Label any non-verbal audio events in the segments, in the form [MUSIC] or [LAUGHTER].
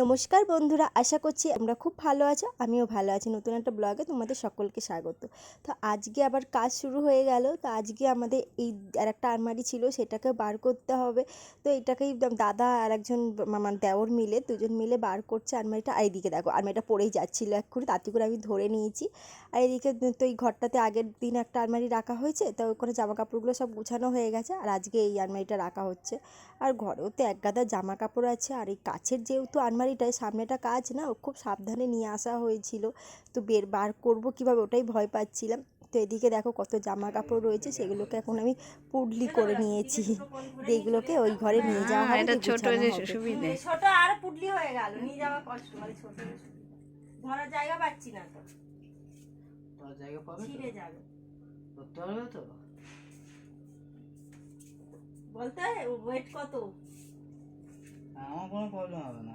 নমস্কার বন্ধুরা, আশা করছি আমরা খুব ভালো আছো, আমিও ভালো আছি। নতুন একটা ব্লগে তোমাদের সকলকে স্বাগত। তো আজকে আবার কাজ শুরু হয়ে গেল, তো আজকে আমাদের এই আর একটা আলমারি ছিল সেটাকে বার করতে হবে। তো এটাকেই দাদা আর একজন আমার দেওর মিলে দুজন মিলে বার করছে আলমারিটা। আর এইদিকে দেখো, আলমারিটা পড়েই যাচ্ছিল এক্ষুনি তাতে করে আমি ধরে নিয়েছি। আর এদিকে তো এই ঘরটাতে আগের দিন একটা আলমারি রাখা হয়েছে, তো ওখানে জামা কাপড়গুলো সব গুছানো হয়ে গেছে, আর আজকে এই আলমারিটা রাখা হচ্ছে। আর ঘরেও তো এক গাদা জামা কাপড় আছে, আর এই কাছের যেহেতু আলমারিটায় সামনেটা কাজ না ও খুব সাবধানে নিয়ে আসা হয়েছিল। তো বের বার করব কীভাবে ওটাই ভয় পাচ্ছিলাম। তো এদিকে দেখো কত জামা কাপড় রয়েছে সেগুলোকে এখন আমি পুডলি করে নিয়েছি। এইগুলোকে ওই ঘরে নিয়ে যাওয়া হ্যাঁ, হবে এটা ছোট যে হবে। সুবিধে। ছোট আর পুডলি হয়ে গেল নিয়ে যাওয়া কষ্ট মানে ছোট ধরার জায়গা পাচ্ছি না তো। তোর জায়গা পাবে ছিঁড়ে যাবে। করতে পারবে তো? বলতে ওয়েট কত? আমার কোনো প্রবলেম হবে না।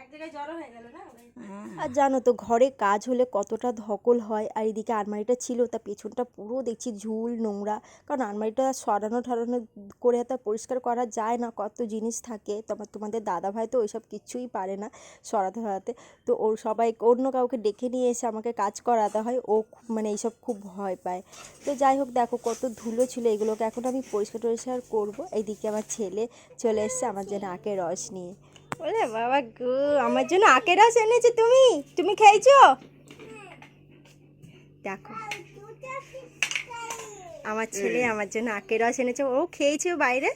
আর জানো তো ঘরে কাজ হলে কতটা ধকল হয় আর এদিকে আলমারিটা ছিল তা পেছনটা পুরো দেখছি ঝুল নোংরা। কারণ আলমারিটা সরানো ঠরানো করে তো পরিষ্কার করা যায় না কত জিনিস থাকে। তোমার তোমাদের দাদা ভাই তো ওইসব কিছুই পারে না সরাতে সরাতে। তো ওর সবাই অন্য কাউকে ডেকে নিয়ে এসে আমাকে কাজ করাতে হয় ও খুব- মানে এইসব খুব ভয় পায়। তো যাই হোক দেখো কত ধুলো ছিল এগুলোকে এখন আমি পরিষ্কার টরিষ্কার করব। এইদিকে আমার ছেলে চলে এসছে আমার জন্য আখের রস নিয়ে। বলে বাবা গো, আমার জন্য আখের রস এনেছে তুমি? তুমি খেয়েছো? দেখো। আমার ছেলে আমার জন্য আখের রস এনেছে, ও খেয়েছে বাইরে।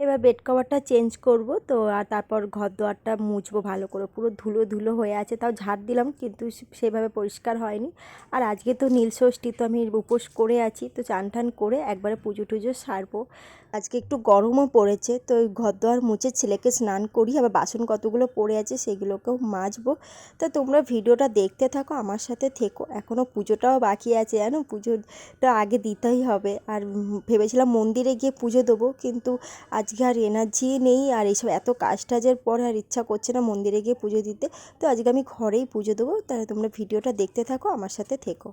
এবার বেড কভারটা চেঞ্জ করব, তো আর তারপর ঘর দোয়ারটা মুছবো ভালো করে। পুরো ধুলো ধুলো হয়ে আছে, তাও ঝাড় দিলাম, কিন্তু সেভাবে পরিষ্কার হয়নি। আর আজকে তো নীল ষষ্ঠী, তো আমি উপোস করে আছি, তো চান টান করে একবারে পুজো টুজো সারবো। আজকে একটু গরমও পড়েছে, তো ওই ঘর দোয়ার মুছে ছেলেকে স্নান করি আবার বাসন কতগুলো পড়ে আছে সেগুলোকেও মাজবো। তা তোমরা ভিডিওটা দেখতে থাকো, আমার সাথে থেকো। এখনও পুজোটাও বাকি আছে, জানো? পুজোটা আগে দিতেই হবে। আর ভেবেছিলাম মন্দিরে গিয়ে পুজো দেবো, কিন্তু আজকে আর এনার্জি নেই, আর এইসব এত কাজ টাজের পরে আর ইচ্ছা করছে না মন্দিরে গিয়ে পুজো দিতে। তো আজকে আমি ঘরেই পুজো দেবো, তাহলে তোমরা ভিডিওটা দেখতে থাকো, আমার সাথে থেকো।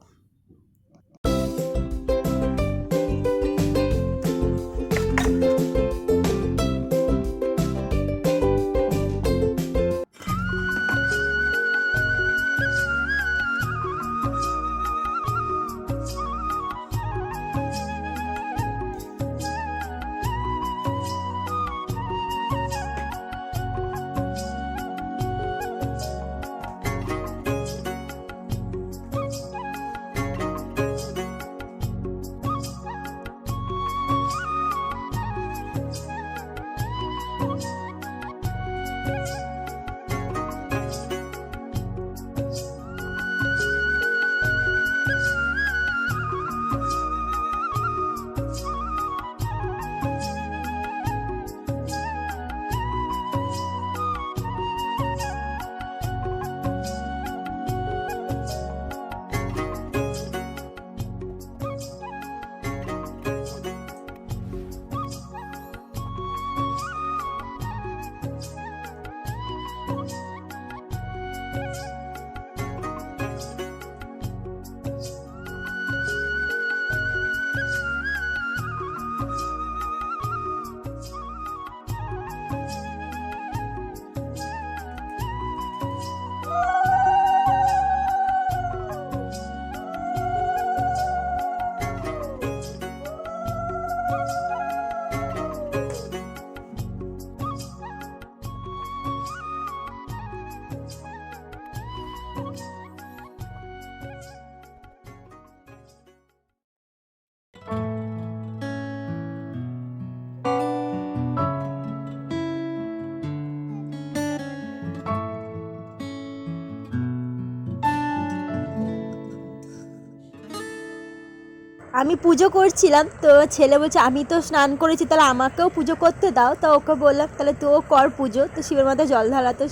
আমি পুজো করছিলাম, তো ছেলে বলছে, আমি তো স্নান করেছি, তাহলে আমাকেও পুজো করতে দাও। তো ওকে বললাম, তাহলে তুইও কর পুজো। তো শিবের মাথায় জল ঢালা, তো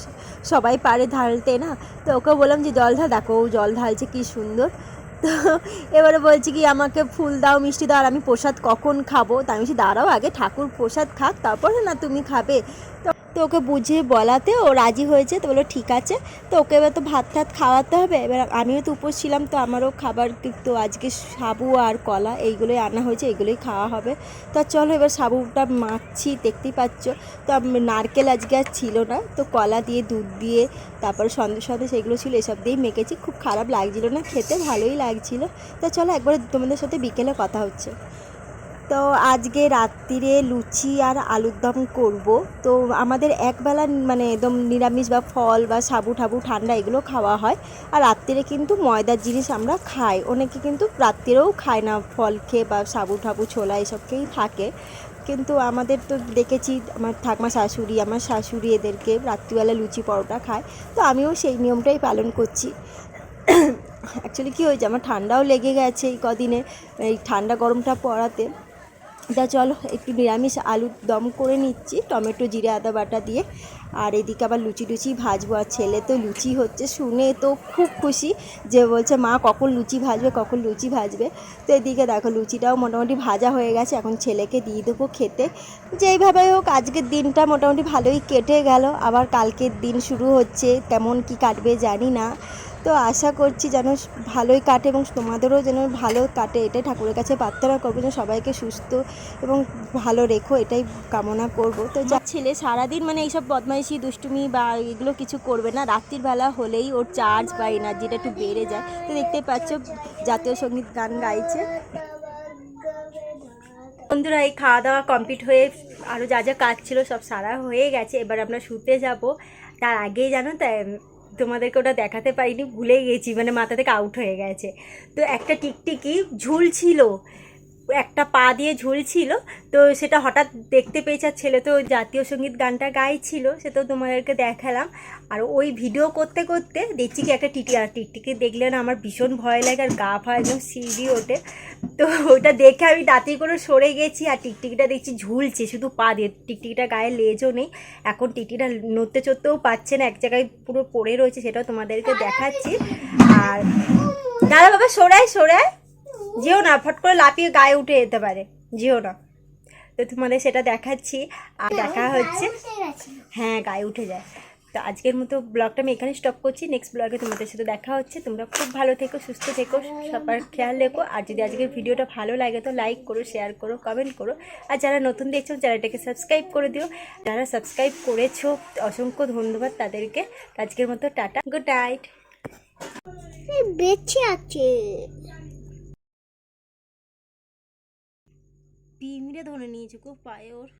সবাই পারে ঢালতে না? তো ওকে বললাম যে, জল ঢাল, দেখো ও জল ঢালছে, কি সুন্দর। তো এবারে বলছি কি, আমাকে ফুল দাও, মিষ্টি দাও, আর আমি প্রসাদ কখন খাব? তা আমি দাঁড়াও আগে, ঠাকুর প্রসাদ খাক, তারপরে না তুমি খাবে। তো তো ওকে বুঝিয়ে বলাতে ও রাজি হয়েছে। তো বলল, ঠিক আছে। তো ওকে এবার তো ভাত টাত খাওয়াতে হবে। এবার আমিও তো উপোস ছিলাম, তো আমারও খাবার তো আজকে সাবু আর কলা এইগুলোই আনা হয়েছে, এইগুলোই খাওয়া হবে। তো চলো এবার সাবুটা মাখছি, দেখতেই পাচ্ছ। তো নারকেল আজকে আর ছিল না। তো কলা দিয়ে, দুধ দিয়ে, তারপর সন্দেশ সন্দেশ এগুলো ছিল, এসব দিয়েই মেখেছি। খুব খারাপ লাগছিল না, খেতে ভালোই লাগছিল। তো চলো একবার তোমাদের সাথে বিকেলে কথা হচ্ছে। তো আজকে রাত্রিরে লুচি আর আলুর দম করব। তো আমাদের একবেলা মানে একদম নিরামিষ বা ফল বা সাবু ঠাবু ঠান্ডা এগুলো খাওয়া হয়। আর রাত্রিরে কিন্তু ময়দার জিনিস আমরা খাই। অনেকে কিন্তু রাত্রিরেও খায় না ফল খেয়ে বা সাবু ঠাবু ছোলা এসব খেয়েই থাকে। কিন্তু আমাদের তো দেখেছি আমার ঠাকমা শাশুড়ি, আমার শাশুড়ি এদেরকে রাত্রিবেলা লুচি পরোটা খায়। তো আমিও সেই নিয়মটাই পালন করছি। [COUGHS] অ্যাকচুয়ালি কী হয়েছে? আমার ঠান্ডাও লেগে গেছে এই কদিনে, এই ঠান্ডা গরমটা পড়াতে। তা চলো, একটু নিরামিষ আলুর দম করে নিচ্ছি, টমেটো, জিরে, আদা, বাটা দিয়ে। আর এদিকে আবার লুচি টুচি ভাজবো, আর ছেলে তো লুচি হচ্ছে, শুনে তো খুব খুশি যে বলছে, মা, কখন লুচি ভাজবে, কখন লুচি ভাজবে? তো এদিকে দেখো, লুচিটাও মোটামুটি ভাজা হয়ে গেছে, এখন ছেলেকে দিয়ে দেবো খেতে। যেইভাবে হোক, আজকের দিনটা মোটামুটি ভালোই কেটে গেল, আবার কালকের দিন শুরু হচ্ছে, কেমন কি কাটবে জানি না। তো আশা করছি যেন ভালোই কাটে এবং তোমাদেরও যেন ভালো কাটে, এটাই ঠাকুরের কাছে প্রার্থনা করব যেন সবাইকে সুস্থ এবং ভালো রেখো, এটাই কামনা করব। তো যা ছেলে সারাদিন মানে এইসব বদমাইশি, দুষ্টুমি বা এগুলো কিছু করবে না, রাত্রির বেলা হলেই ওর চার্জ বা এনার্জিটা একটু বেড়ে যায়। তো দেখতেই পাচ্ছ, জাতীয় সংগীত গান গাইছে। বন্ধুরা, এই খাওয়া দাওয়া কমপ্লিট হয়ে আরও যা যা কাজ ছিল সব সারা হয়ে গেছে, এবার আমরা শুতে যাব। তার আগেই জানো, তাই তোমাদেরকে ওটা দেখাতে পারিনি ভুলে গেছি মানে মাথা থেকে আউট হয়ে গেছে। তো একটা টিকটিকি ঝুলছিল একটা পা দিয়ে ঝুলছিল, তো সেটা হঠাৎ দেখতে পেয়েছে আর ছেলে তো জাতীয় সংগীত গানটা গাইছিল, সে তো তোমাদেরকে দেখালাম। আর ওই ভিডিও করতে করতে দেখছি কি একটা টিটি, আর টিকটিকি দেখলে না আমার ভীষণ ভয় লাগে আর গা ফা একদম সিঁড়ি ওঠে। তো ওটা দেখে আমি দাঁতি করে সরে গেছি আর টিকটিকিটা দেখছি ঝুলছে, শুধু পা দিয়ে। টিকটিকিটা গায়ে লেজও নেই, এখন টিকটিটা নড়তে চড়তেও পাচ্ছে না, এক জায়গায় পুরো পড়ে রয়েছে, সেটাও তোমাদেরকে দেখাচ্ছি। আর দাদা বাবা সরাই সরাই যেও না ফট করে লাফিয়ে গায়ে উঠে যেতে পারে যেও না। তো তোমাদের সেটা দেখাচ্ছি আর দেখা হচ্ছে হ্যাঁ গায়ে উঠে যায়। তো আজকের মতো ব্লগটা আমি এখানে স্টপ করছি নেক্সট ব্লগে তোমাদের সাথে দেখা হচ্ছে। তোমরা খুব ভালো থেকো সুস্থ থেকো সবার খেয়াল রেখো আর যদি আজকের ভিডিওটা ভালো লাগে তো লাইক করো শেয়ার করো কমেন্ট করো। আর যারা নতুন দেখছ চ্যানেলটাকে সাবস্ক্রাইব করে দিও। যারা সাবস্ক্রাইব করেছ অসংখ্য ধন্যবাদ তাদেরকে। আজকের মতো টাটা গুড নাইট বেঁচে আছে। পিমড়ে ধরে নিয়েছে খুব পায়ে ওর।